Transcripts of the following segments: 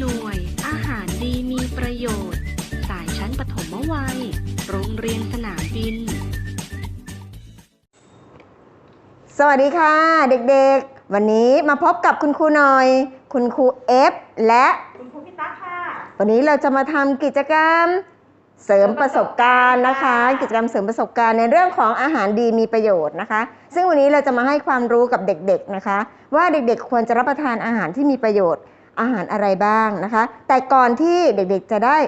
หน่วย อาหารดีมีประโยชน์ สายชั้นปฐมวัย โรงเรียนสนามบิน สวัสดีค่ะ เด็กๆ วันนี้มาพบกับคุณครูหน่อย คุณครูเอฟและคุณครูพี่ตั๊กค่ะ วันนี้เราจะมาทำกิจกรรมเสริมประสบการณ์นะคะ กิจกรรมเสริมประสบการณ์ในเรื่องของอาหารดีมีประโยชน์นะคะ ซึ่งวันนี้เราจะมาให้ความรู้กับเด็กๆนะคะ ว่าเด็กๆควรจะรับประทานอาหารที่มีประโยชน์ อาหารอะไรบ้างนะคะ แต่ก่อนที่เด็กๆจะได้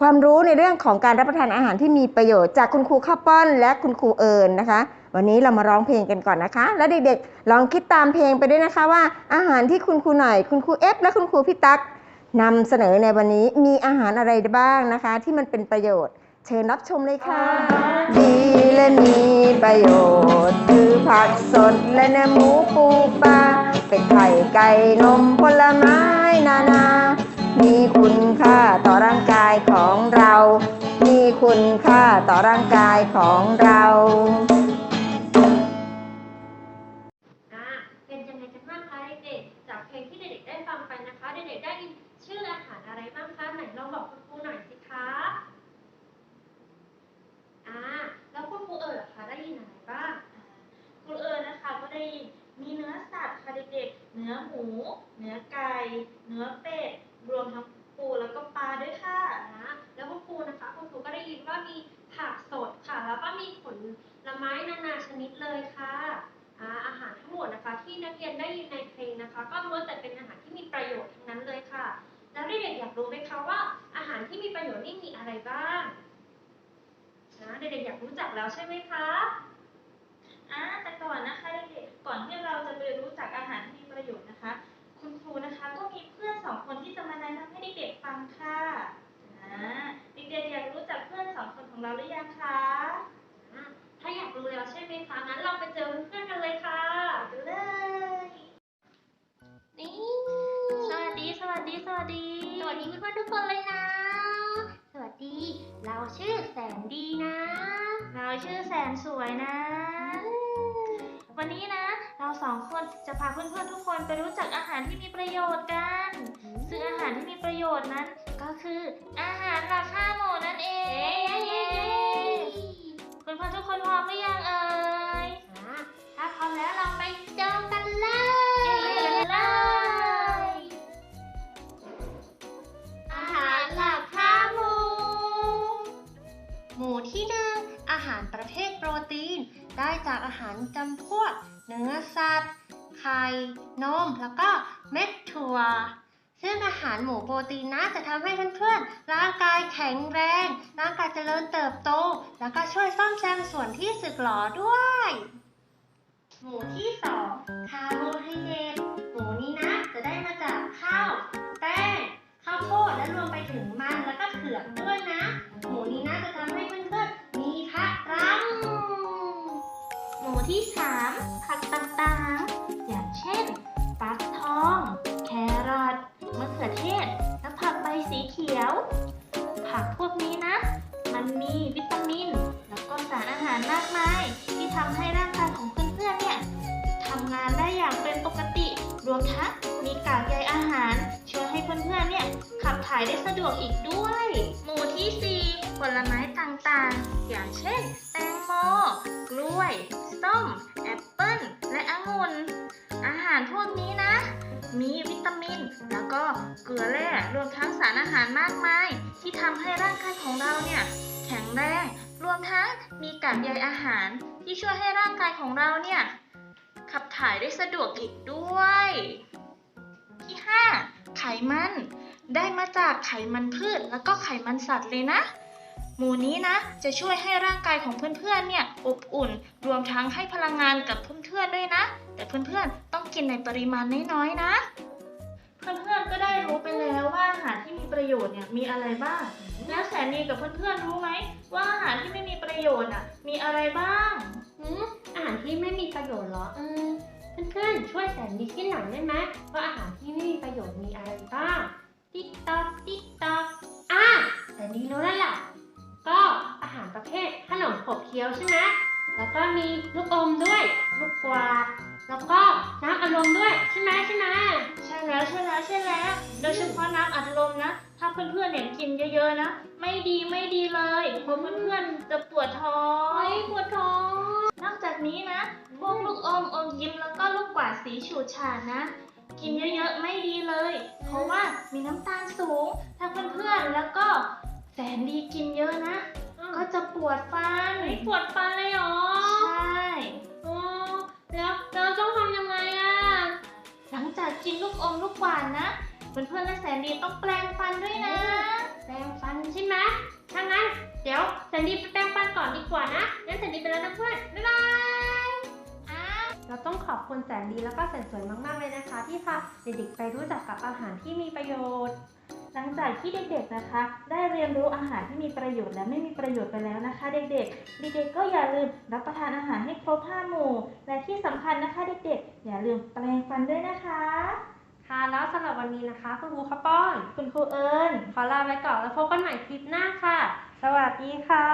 ความรู้ในเรื่องของการรับประทานอาหารที่มีประโยชน์จากคุณครูข้าวป้อนและคุณครูเอิญนะคะ วันนี้เรามาร้องเพลงกันก่อนนะคะ แล้วเด็กๆลองคิดตามเพลงไปด้วยนะคะว่า อาหารที่คุณครูหน่อย คุณครูเอฟและคุณครูพี่ตั๊กนำเสนอในวันนี้มีอาหารอะไรบ้างนะคะ ที่มันเป็นประโยชน์ เชิญรับชมเลยค่ะ ดีและมีประโยชน์ คือผักสดและเนื้อหมูปูปลา เป็ดไข่ไก่นมผลไม้นานา มีคุณค่าต่อร่างกายของเรา มีคุณค่าต่อร่างกายของเราอ่าเป็นยังไงกันบ้างคะเด็กๆจากเพลงที่เด็กๆได้ฟังไปนะคะ เด็กๆได้ยินชื่ออาหารอะไรบ้างคะไหนลองบอกคุณครูหน่อยสิคะ อ่า แล้วคุณครูเอ๋ยล่ะคะ ได้ยินอะไรบ้าง คุณเอิญนะคะก็ได้ยินมีเนื้อสัตว์ค่ะเด็กๆ เนื้อห มูเนื้อไก่ เนื้อเป็ด รวมทั้งปูแล้วก็ปลาด้วยค่ะนะ แล้วคุณครูนะคะคุณครูก็ได้ยินว่ามีผักสดค่ะ แล้วก็มีผลไม้นานาชนิดเลยค่ะอาอาหารทั้งหมดนะคะ ที่นักเรียนได้ยินในเพลงนะคะ ก็ล้วนแต่เป็นอาหารที่มีประโยชน์ทั้งนั้นเลยค่ะ แล้วเด็กๆอยากรู้ไหมคะว่า อาหารที่มีประโยชน์นี่มีอะไรบ้างนะเด็กๆอยากรู้จักแล้วใช่ไหมคะอ่าแต่ก่อนนะคะเด็ก ทุกคนเลยนะ สวัสดี เราชื่อแสนดีนะ เราชื่อแสนสวยนะ วันนี้นะ เราสองคนจะพาเพื่อนๆทุกคนไปรู้จักอาหารที่มีประโยชน์กัน ซึ่งอาหารที่มีประโยชน์นั้นก็คืออาหารราคาหมูนั่นเองเพื่อนๆทุกคนพร้อมหรือยังเอ่ยอะถ้าพร้อมแล้วเราไปเจอกัน ได้จากอาหารจำพวกเนื้อสัตว์ ไข่ นม แล้วก็เม็ดถั่ว ซึ่งอาหารหมูโปรตีนนะจะทำให้เพื่อนๆ ร่างกายแข็งแรง ร่างกายเจริญเติบโต แล้วก็ช่วยซ่อมแซมส่วนที่สึกหรอด้วย หมูที่สองคาร์โบไฮเดรตหมูนี้นะจะได้มาจากข้าว แป้ง ข้าวโพดและรวมไปถึงมัน ที่สามผักต่างๆ อย่างเช่น ฟักทอง แครอทมะเขือเทศ และผักใบสีเขียว ผักพวกนี้นะ มันมีวิตามิน แล้วก็สารอาหารมากมาย ที่ทำให้ร่างกายของเพื่อนๆเนี่ยทำงานได้อย่างเป็นปกติ รวมทั้งมีกากใยอาหาร ช่วยให้เพื่อนๆเนี่ยขับถ่ายได้สะดวกอีกด้วย หมู่ที่สี่ผลไม้ต่างๆ อย่างเช่นแต กล้วย ส้ม แอปเปิ้ล และองุ่น อาหารพวกนี้นะ มีวิตามิน แล้วก็เกลือแร่ รวมทั้งสารอาหารมากมาย ที่ทำให้ร่างกายของเราเนี่ย แข็งแรง รวมทั้งมีกากใยอาหาร ที่ช่วยให้ร่างกายของเราเนี่ย ขับถ่ายได้สะดวกอีกด้วย ที่ 5 ไขมัน ได้มาจากไขมันพืช แล้วก็ไขมันสัตว์เลยนะ หมูนี้นะ จะช่วยให้ร่างกายของเพื่อนๆเนี่ยอบอุ่น รวมทั้งให้พลังงานกับเพื่อนๆด้วยนะ แต่เพื่อนๆต้องกินในปริมาณน้อยๆนะ เพื่อนๆก็ได้รู้ไปแล้วว่าอาหารที่มีประโยชน์เนี่ยมีอะไรบ้าง แล้วแสนดีกับเพื่อนๆรู้ไหมว่าอาหารที่ไม่มีประโยชน์อะมีอะไรบ้างหืมอาหารที่ไม่มีประโยชน์เหรออืมเพื่อนๆช่วยแสนดีที่หลังได้ไหมว่าอาหารที่ไม่มีประโยชน์มีอะไรบ้างติ๊กต๊อกติ๊กต๊อกอะแสนดีรู้ นมขบเคี้ยวใช่ไหมแล้วก็มีลูกอมด้วย ลูกกวาด แล้วก็น้ำอารมณ์ด้วยใช่ไหมใช่ไหมใช่ช่แล้วใช่แล้วใช่แล้ว โดยเฉพาะน้ำอัดลมนะ ถ้าเพื่อนๆเนี่ยกินเยอะๆนะ ไม่ดีไม่ดีเลยเพราะเพื่อนๆจะปวดท้องปวดท้อง นอกจากนี้นะ พวกลูกอมอมยิ้มแล้วก็ลูกกวาดสีฉูดฉาดนะ กินเยอะๆไม่ดีเลย เพราะว่ามีน้ำตาลสูง ถ้าเพื่อนๆแล้วก็แสนดีกินเยอะนะ ก็จะปวดฟันปวดฟันเลยเหรอใช่อ๋อแล้วเราต้องทำยังไงอะหลังจากกินลูกอมลูกหวานนะเพื่อนๆและแสนดีต้องแปรงฟันด้วยนะ แปรงฟันใช่ไหมถ้างั้น เดี๋ยวแซนดี้ไปแปรงฟันก่อนดีกว่านะงั้นแซนดี้ไปแล้วนะเพื่อนบ๊ายบายเราต้องขอบคุณแสนดีแล้วก็แสนสวยมากๆเลยนะคะ ที่พาเด็กๆไปรู้จักกับอาหารที่มีประโยชน์หลัง จากที่เด็กๆนะคะ ได้เรียนรู้อาหารที่มีประโยชน์และไม่มีประโยชน์ไปแล้วนะคะ เด็กๆ เด็กๆก็อย่าลืมรับประทานอาหารให้ครบห้าหมู่ และที่สำคัญนะคะ เด็กๆ อย่าลืมแปรงฟันด้วยนะคะ ค่ะแล้วสำหรับวันนี้นะคะคุณครูข้าวป้อน คุณครูเอิญขอลาไปก่อนแล้วพบกันใหม่คลิปหน้าค่ะ สวัสดีค่ะ